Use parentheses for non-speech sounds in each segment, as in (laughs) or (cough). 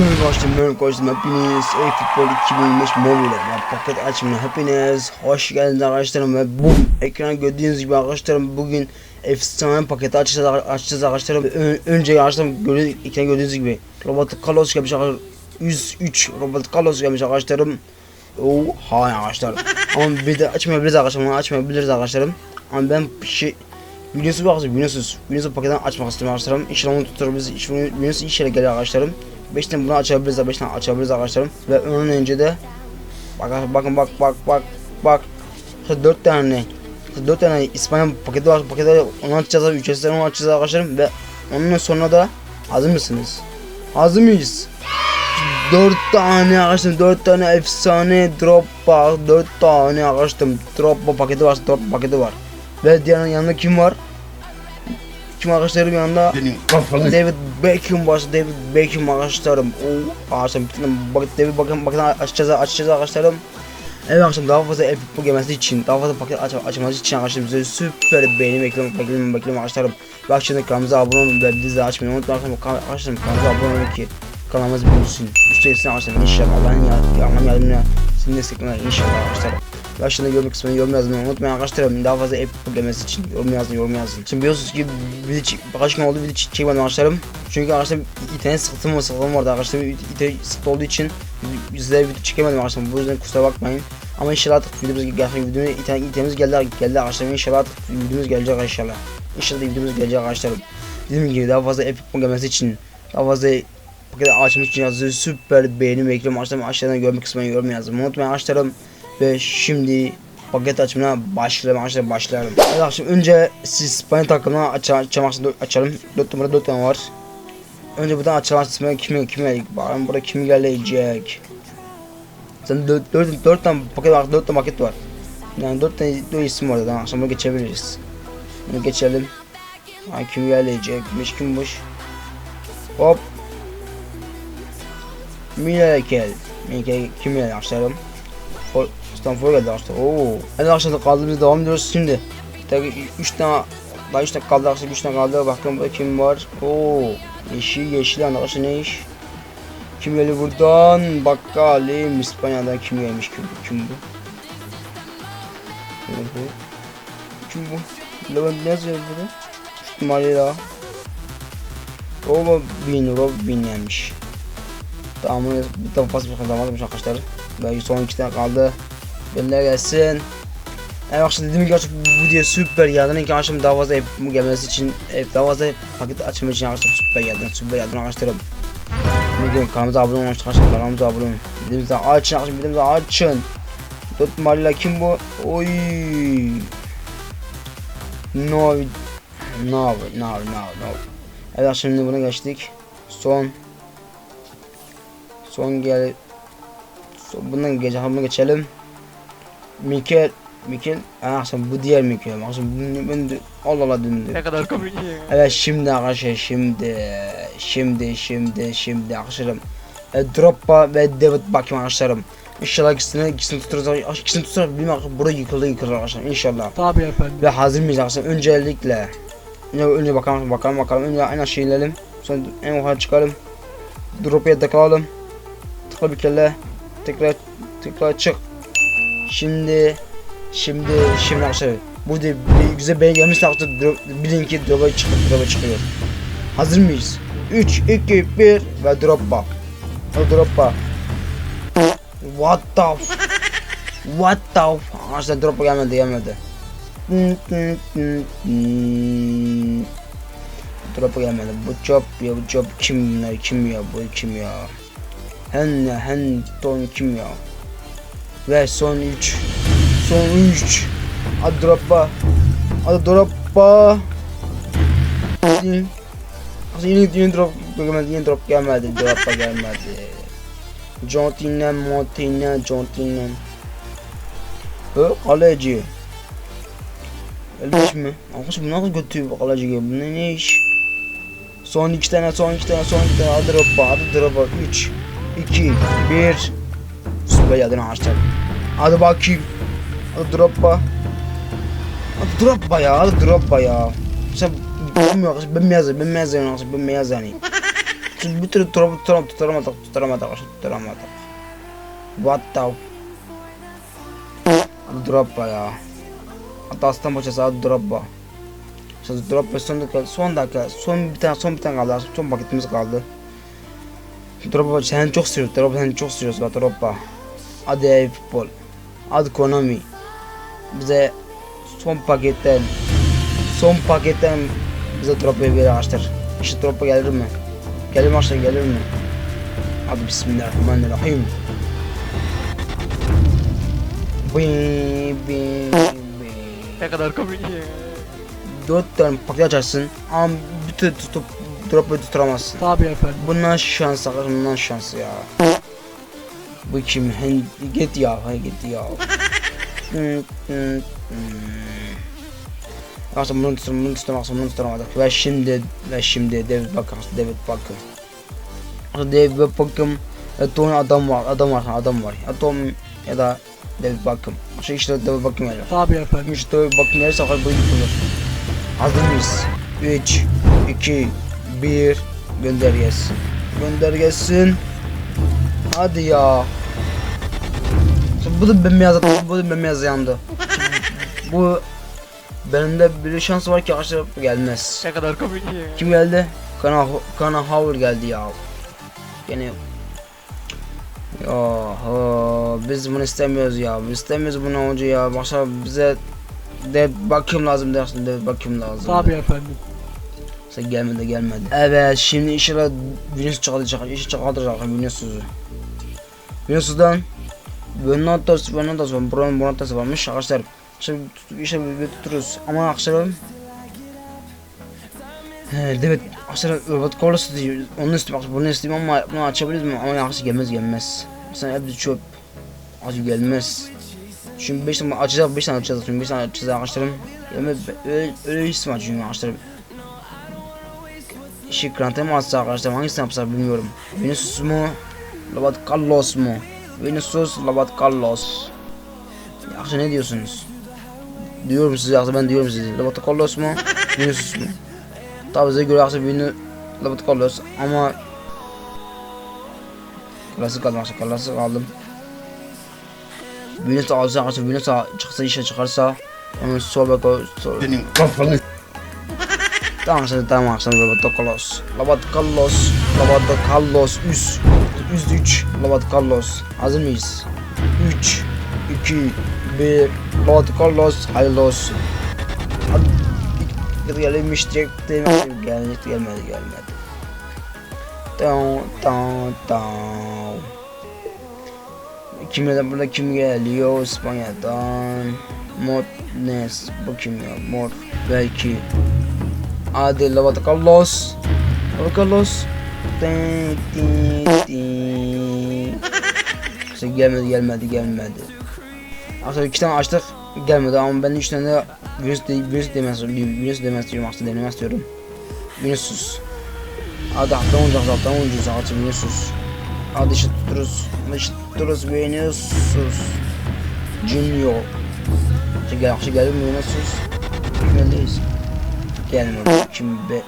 Merhaba arkadaşlar, arkadaşlar. Hepiniz e-futbol 2025 mobile paket açımına hepiniz hoş geldiniz arkadaşlarım ve bu ekran gördüğünüz gibi arkadaşlarım bugün efsane paketi açacağız, açacağız arkadaşlarım. Ö- önce arkadaşlarım gördüğünüz, ekran gördüğünüz gibi Robert Carlos gelmiş arkadaşlar. 103 Robert Carlos gelmiş arkadaşlarım. Oha arkadaşlar. Ama bir de açmayabiliriz arkadaşlar, bunu açmayabiliriz arkadaşlarım. Ama ben bir şey Biliyorsunuz arkadaşlar biliyorsunuz. Biliyorsunuz paketten açmak istiyorum arkadaşlarım. İnşallah onu tutarız. Biliyorsunuz inşallah gelir arkadaşlarım. 5 tane bunu açabiliriz. 5 tane açabiliriz arkadaşlarım. Ve onun önce de bakın bakın bak bak bak bak. 4 tane 4 tane İspanya paketi var. Paketi onu açacağız. Ücretsiz onu açacağız arkadaşlarım. Ve onun sonra da hazır mısınız? Hazır mıyız? 4 tane arkadaşlar 4 tane efsane drop var 4 tane arkadaşlar drop paketi var drop paketi var ve diğer yanında kim var? Kim arkadaşlarım yanında? David Beckham var. David Beckham arkadaşlarım. O arkadaşlar bir bak David bakın bakın açacağız açacağız arkadaşlarım. Evet arkadaşlar daha fazla epic bu gelmesi için daha fazla paket aç açması için arkadaşlar bize süper beğeni bekliyorum bekliyorum bekliyorum arkadaşlarım. Ve şimdi kanalımıza abone olun ve bizi açmayı unutmayın arkadaşlar. Arkadaşlar kanalımıza abone olun ki kanalımız büyüsün. Üstelik arkadaşlar inşallah Allah'ın ya Allah'ın yardımıyla sizin desteklerine inşallah arkadaşlar. Aşağıda yorum kısmına yorum yazmayı unutmayın arkadaşlar. Daha fazla bu gelmesi için yorum yazın yorum yazın. Şimdi biliyorsunuz ki video birkaç gün oldu video çek- çekmedim arkadaşlarım. Çünkü arkadaşlar internet sıkıntım var sıkıntım vardı arkadaşlar. İnternet sıkıntı olduğu için sizlere video çekemedim arkadaşlar. Bu yüzden kusura bakmayın. Ama inşallah artık videomuz gerçekten videomuz internet internetimiz geldi geldi arkadaşlar. İnşallah artık videomuz gelecek inşallah. İnşallah videomuz gelecek arkadaşlar. Dediğim gibi daha fazla epic bu gelmesi için daha fazla paket açmak için yazdığı süper beğeni bekliyorum arkadaşlar. Aşağıdan görmek kısmına yorum yazın. Unutmayın arkadaşlarım. Ve şimdi paket açmaya başlayalım arkadaşlar başlayalım. Evet arkadaşlar önce siz İspanya takımına aç açalım açalım. 4 numara 4 tane var. Önce buradan açalım açmaya kimi kimi gelecek? Bakalım burada kim gelecek? Sen 4 4 4 tane paket var 4 tane paket var. Yani 4 tane 4 isim var zaten akşam bunu geçebiliriz. Bunu geçelim. Ay kim gelecek? Kimmiş? Hop. Milekel. Milekel kim gelecek arkadaşlarım? For, Stanford'a geldi arkadaşlar. Oo. Hadi arkadaşlar kaldığımız devam ediyoruz şimdi. Tabii 3 tane daha 3 tane kaldı arkadaşlar 3 tane kaldı. Bakın burada kim var? Oo. Yeşil yeşil arkadaşlar ne iş? Kim geliyor buradan? Bakkalim İspanya'dan kim gelmiş kim, kim bu? Kim bu? Kim bu? Levent ne yazıyor burada? Daha. Robin Robin gelmiş. Tamam bir tane pas bakamadım arkadaşlar. Belki son iki tane kaldı. Gönder gelsin. Evet arkadaşlar dediğim gibi artık bu video süper yardım ilk arkadaşlarım daha fazla yapımı gelmesi için e, daha fazla paket açmak için arkadaşlar süper yardım süper yardım arkadaşlarım. Videom kanalımıza abone olun arkadaşlar kanalımıza abone olun. Videomuzu açın arkadaşlar videomuzu açın. Dört numarayla kim bu? Oy. No. No, no, no, no. Evet şimdi buna geçtik. Son. Son gel. Bundan gece bunu geçelim. Mikel ah sen bu diğer aslında bunu ben de Allah Allah döndü. Ne kadar komik ya. Evet şimdi arkadaşlar şimdi şimdi şimdi şimdi arkadaşlarım e, Droppa ve David Beckham arkadaşlarım. İnşallah ikisini ikisini tutarız. İkisini tutarız bilmem burada yıkıldı yıkılır arkadaşlar inşallah. Tabii efendim. Ve hazır mıyız arkadaşlar? Öncelikle önce, önce bakalım bakalım bakalım. Önce aşağı inelim. Sonra en yukarı çıkalım. Drop'a takılalım. Tıkla bir kere. Tekrar tekrar çık. Şimdi şimdi şimdi arkadaşlar burada bir güzel gelmişse arkadaşlar drop, bilin ki drop'a çıkıyor drop'a çıkıyor. Hazır mıyız? 3 2 1 ve drop'a. O drop'a. What the What the Arkadaşlar drop'a gelmedi gelmedi. Drop'a gelmedi. Bu job ya bu job kim ya kim ya bu kim ya? Hen hen ton kim ya? Ve son 3 Son 3 Hadi drop'a Hadi drop'a Yine yine yine drop gelmedi yine drop gelmedi drop'a gelmedi. (laughs) Jontin'le Montin'le Jontin'le. Hı kaleci. Elmiş mi? Arkadaş bu nasıl götürüyor bu kaleci gibi bu ne, ne iş? Son iki tane son iki tane son iki tane. Hadi drop'a hadi drop'a 3 2 1 Süper geldin ağaçlar Hadi bakayım. Hadi drop'a Hadi drop'a ya hadi drop'a ya. Sen bilmiyor arkadaşlar ben mi yazayım? Ben mi yazayım? Arkadaşlar ben mi yazayım? Çünkü bir türlü tutam, tutam, tutaramadık, tutaramadık, tutaramadık. What the... Adı Droppa ya. Hatta aslan paçası adı Droppa. İşte Droppa son dakika, son dakika, son bir tane, son bir tane kaldı, son paketimiz kaldı. Droppa seni çok seviyoruz, Droppa seni çok seviyoruz bak Droppa. Hadi futbol. Hadi Konami. Bize son paketten, son paketten bize Droppa'yı bir açtır. İşte Droppa gelir mi? Gelir mi açtır, gelir mi? Hadi bismillahirrahmanirrahim. Bing, bing, bing. Ne kadar komik ya. Dört tane paket açarsın ama bütün tutup Droppa'yı tutturamazsın. Tabii efendim. Bundan şans arkadaşlar bundan şans ya. Bu kim? Hen git ya, hadi git ya. Arkadaşlar bunu tutum, bunu tutamazsın, bunu tutamadık. Ve şimdi, ve şimdi David Beckham, David Beckham. David Beckham, ve Tony adam var, adam var, adam var. Ya Tom ya da David Beckham. Şey işte David Beckham geliyor. Tabii efendim. İşte bakın neresi akar böyle yapılır. Hazır mıyız? 3, 2, 1, gönder gelsin. Gönder gelsin. Hadi ya. Şimdi bu da bembeyaz, bu da bembeyaz yandı. Bu benim de bir şans var ki bu gelmez. Ne kadar komik ya. Kim geldi? Kana Kana Howard geldi ya. Yani ya ha, biz bunu istemiyoruz ya. Biz istemiyoruz bunu hoca ya. Başka bize de bakım lazım dersin de bakım lazım. Tabii efendim. Sen gelmedi gelmedi. Evet şimdi inşallah Vinicius çıkartacak. İşi çıkartacak Vinicius'u. Vinicius'dan Benatos, Benatos var. Bruno Benatos varmış arkadaşlar. Şimdi tut- işte bir tuturuz. Ama arkadaşlar evet arkadaşlar Robert Carlos diyor. Onu istiyorum bunu istiyorum ama bunu açabiliriz mi? Ama arkadaşlar gelmez gelmez. Sen hep çöp. Acı gelmez. Şimdi 5 tane açacağız 5 tane açacağız. Şimdi 5 tane açacağız arkadaşlarım. Gelmez öyle, öyle isim açıyorum arkadaşlar. Grant'e mi atsa arkadaşlar hangisini yapsa bilmiyorum. Vinicius mu? Robert Carlos mu? Vinicius, Robert Carlos. Akşam ne diyorsunuz? Diyorum size akşam ben diyorum size. Robert Carlos mu? Vinicius mu? Tabi size göre akşam Vinicius, Robert Carlos ama Klasik aldım akşam klasik aldım. Vinicius alsa akşam Vinicius çıksa işe çıkarsa onun sol bek o sol Senin kafanı Tamam sen tamam sen Roberto Carlos. Roberto Carlos. Roberto Carlos üst. Üst 3. Roberto Carlos. Hazır mıyız? 3 2 1 Roberto Carlos hayırlı olsun. Hadi gelmiş diyecektim. Gelmedi gelmedi gelmedi. Down down down. Kimlerden burada kim geliyor? İspanya'dan. Modnes. Bu kim ya? Mor. Belki. Hadi. Lavata Carlos. Tin, tin, tin. İşte gelmedi gelmedi gelmedi. Aslında iki tane açtık gelmedi ama ben üç tane Vinicius, de, Vinicius demez, Vinicius demez diyorum aslında denemez diyorum. Vinicius. Hadi hafta olacak zaten oyuncu zaten Vinicius. Hadi işte tuturuz. Hadi işte tuturuz Vinicius. Junior. İşte gel, işte gelir mi Vinicius? Gelmeyiz. Gelmedi. Kim be?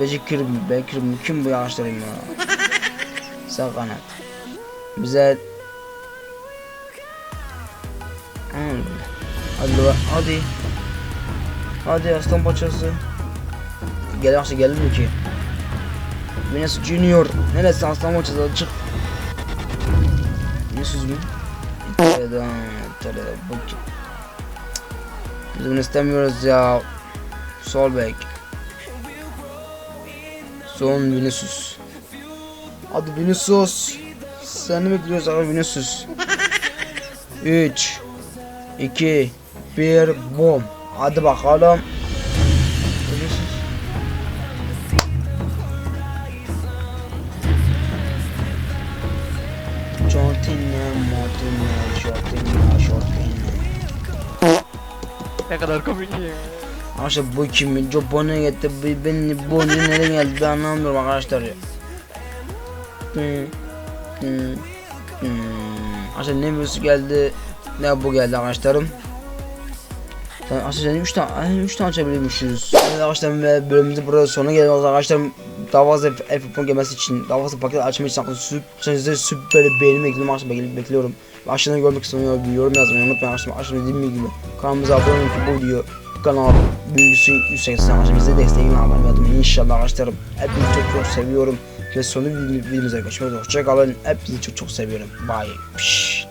Becikir mi? Bekir mi? Kim bu yaşlarım ya? Sağ kanat. Bize... Hadi lan, hadi. Hadi aslan paçası. Gel akşam gelir mi ki? Vinicius Junior. Neresi aslan paçası çık. Vinicius mu? İtalya'dan, İtalya'dan bak. Biz bunu istemiyoruz ya. Sol bek. Son Vinicius. Hadi Vinicius. Seni bekliyoruz abi Vinicius. 3 2 1 bom. Hadi bakalım. Ne kadar komik ya. Arkadaşlar bu kim? Joe Bonne gitti. Ben bu nereye geldi ben anlamıyorum arkadaşlar ya. Arkadaşlar ne virüsü geldi ne bu geldi arkadaşlarım. Sen arkadaşlar 3 tane 3 tane açabiliyormuşuz. Evet arkadaşlar ve bölümümüzün burada sonuna geliyoruz arkadaşlar. daha fazla F-Pop'un gelmesi için, daha fazla paket açmak için size süper beğeni bekliyorum arkadaşlar bekli- bekliyorum. Aşağıdan görmek istiyorum bir yorum yazmayı unutmayın arkadaşlar. Aşağıda dediğim gibi kanalımıza abone olun ki bu video kanal büyüsün yüksek arkadaşlar. Bize destekleyin abone olun inşallah. Hepinizi çok çok seviyorum. Ve sonunda videomuzda görüşmek üzere. Hoşçakalın. Hepinizi çok çok seviyorum. Bye. Piş.